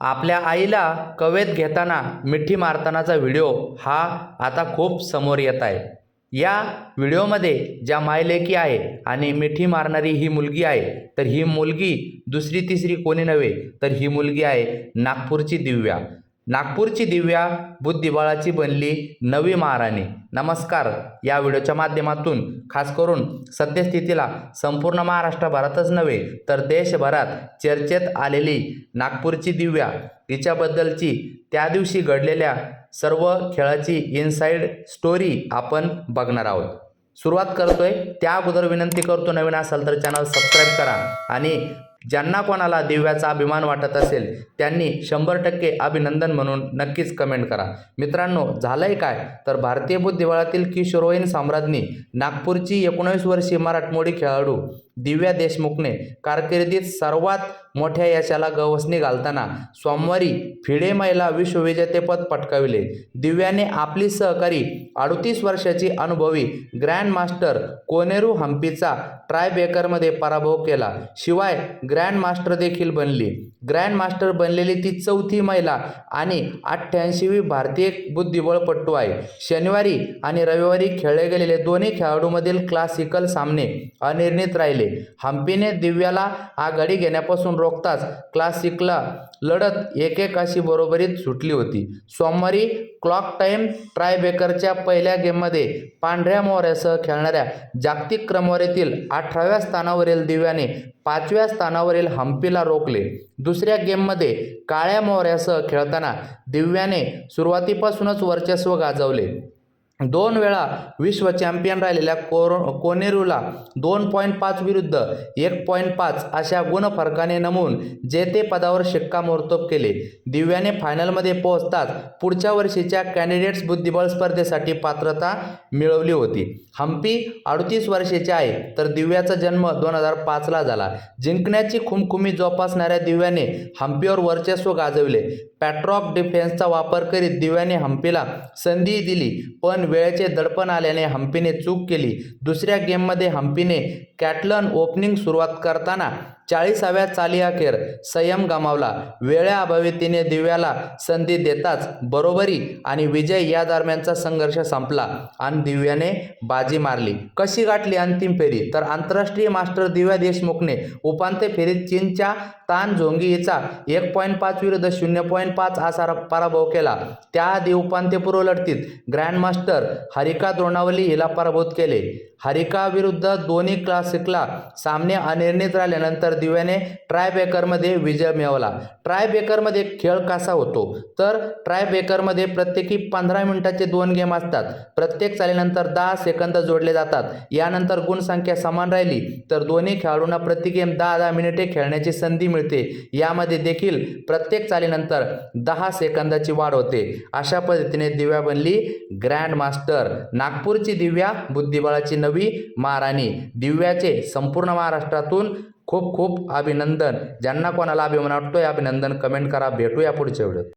आपल्या आईला कवेत घेताना मिठी मारतानाचा व्हिडिओ हा आता खूप समोर येत आहे. या व्हिडिओमध्ये ज्या मायलेकी आहे आणि मिठी मारणारी ही मुलगी आहे तर ही मुलगी दुसरी तिसरी कोणी नव्हे तर ही मुलगी आहे नागपूरची दिव्या. नागपूरची दिव्या बुद्धिबळाची बनली नवी महाराणी. नमस्कार. या व्हिडिओच्या माध्यमातून खास करून सद्यस्थितीला संपूर्ण महाराष्ट्रभरातच नव्हे तर देशभरात चर्चेत आलेली नागपूरची दिव्या तिच्याबद्दलची त्या दिवशी घडलेल्या सर्व खेळाची इनसाईड स्टोरी आपण बघणार आहोत. सुरुवात करतोय त्या अगोदर विनंती करतो नवीन असाल तर चॅनल सबस्क्राईब करा आणि ज्यांना कोणाला दिव्याचा अभिमान वाटत असेल त्यांनी शंभर टक्के अभिनंदन म्हणून नक्कीच कमेंट करा. मित्रांनो झालंय काय? तर भारतीय बुद्धिबळातील किशोरवयीन साम्राज्ञी नागपूरची एकोणीस वर्षीय मराठमोडी खेळाडू दिव्या देशमुखने कारकिर्दीत सर्वात मोठ्या यशाला गवसणी घालताना सोमवारी फिडे महिला विश्वविजेतेपद पटकाविले. दिव्याने आपली सहकारी अडतीस वर्षाची अनुभवी ग्रँड मास्टर कोनेरू हम्पीचा ट्रायबेकरमध्ये पराभव केला. शिवाय ग्रँड मास्टर देखील बनली. ग्रँड मास्टर बनलेली ती चौथी महिला आणि अठ्ठ्याऐंशीवी भारतीय बुद्धिबळपटू आहे. शनिवारी आणि रविवारी खेळले गेलेले दोन्ही खेळाडूमधील क्लासिकल सामने अनिर्णित राहिले. हम्पीने दिव्याला आघाडी घेण्यापासून रोखताच क्लासिकला लढत एकेकाशी बरोबरीत सुटली होती. सोमवारी क्लॉक टाईम ट्रायबेकरच्या पहिल्या गेममध्ये पांढऱ्या मोहऱ्यासह खेळणाऱ्या जागतिक क्रमवारीतील अठराव्या स्थानावरील दिव्याने पाचव्या स्थानावरील हम्पीला रोखले. दुसऱ्या गेममध्ये काळ्या मोहऱ्यासह खेळताना दिव्याने सुरुवातीपासूनच वर्चस्व गाजवले. दोन वेळा विश्व चॅम्पियन राहिलेल्या कोरो कोनेरूला दोन पॉईंट पाच विरुद्ध एक पॉईंट पाच अशा गुणफरकाने नमून जेतेपदावर शिक्कामोर्तब केले. दिव्याने फायनलमध्ये पोहोचताच पुढच्या वर्षीच्या कॅन्डिडेट्स बुद्धिबळ स्पर्धेसाठी पात्रता मिळवली होती. हम्पी अडतीस वर्षाचे आहे तर दिव्याचा जन्म दोन हजार पाचला झाला. जिंकण्याची खुमखुमी जोपासणाऱ्या दिव्याने हम्पीवर वर्चस्व गाजवले. पॅट्रॉक डिफेन्सचा वापर करीत दिव्याने हम्पीला संधी दिली पण वेळेचे दडपण आल्याने हम्पीने चूक केली. दुसऱ्या गेममध्ये हम्पीने कॅटलन ओपनिंग सुरुवात करताना चाळीसाव्या चालीअखेर संयम गमावला. वेळेअभावी तिने दिव्याला संधी देताच बरोबरी आणि विजय या दरम्यानचा संघर्ष संपला आणि दिव्याने बाजी मारली. कशी गाठली अंतिम फेरी? तर आंतरराष्ट्रीय मास्टर दिव्या देशमुखने उपांत्य फेरीत चीनच्या तान झोंगी हिचा एक पॉईंट पाच विरुद्ध शून्य पॉईंट पाच असा पराभव केला. त्याआधी उपांत्यपूर्व लढतीत ग्रँडमास्टर हरिका द्रोणावली हिला पराभूत केले. हरिका विरुद्ध दोन्ही क्लासिकला सामने अनिर्णित राहिल्यानंतर दिव्याने ट्रायबेकरमध्ये विजय मिळवला. ट्रायबेकरमध्ये खेळ कसा होतो? तर ट्रायबेकरमध्ये प्रत्येकी पंधरा मिनिटाचे दोन गेम असतात. प्रत्येक चालीनंतर दहा सेकंद जोडले जातात. यानंतर गुणसंख्या समान राहिली तर दोन्ही खेळाडूंना प्रति गेम दहा दहा मिनिटे खेळण्याची संधी मिळते. यामध्ये देखील प्रत्येक चालीनंतर दहा सेकंदाची वाढ होते. अशा पद्धतीने दिव्या बनली ग्रँड मास्टर नागपूरची दिव्या बुद्धिबळाची नवी महाराणी. दिव्याचे संपूर्ण महाराष्ट्रातून खूप खूप अभिनंदन. ज्यांना कोणाला अभिमान वाटतो आहे अभिनंदन कमेंट करा. भेटूया पुढच्या व्हिडिओत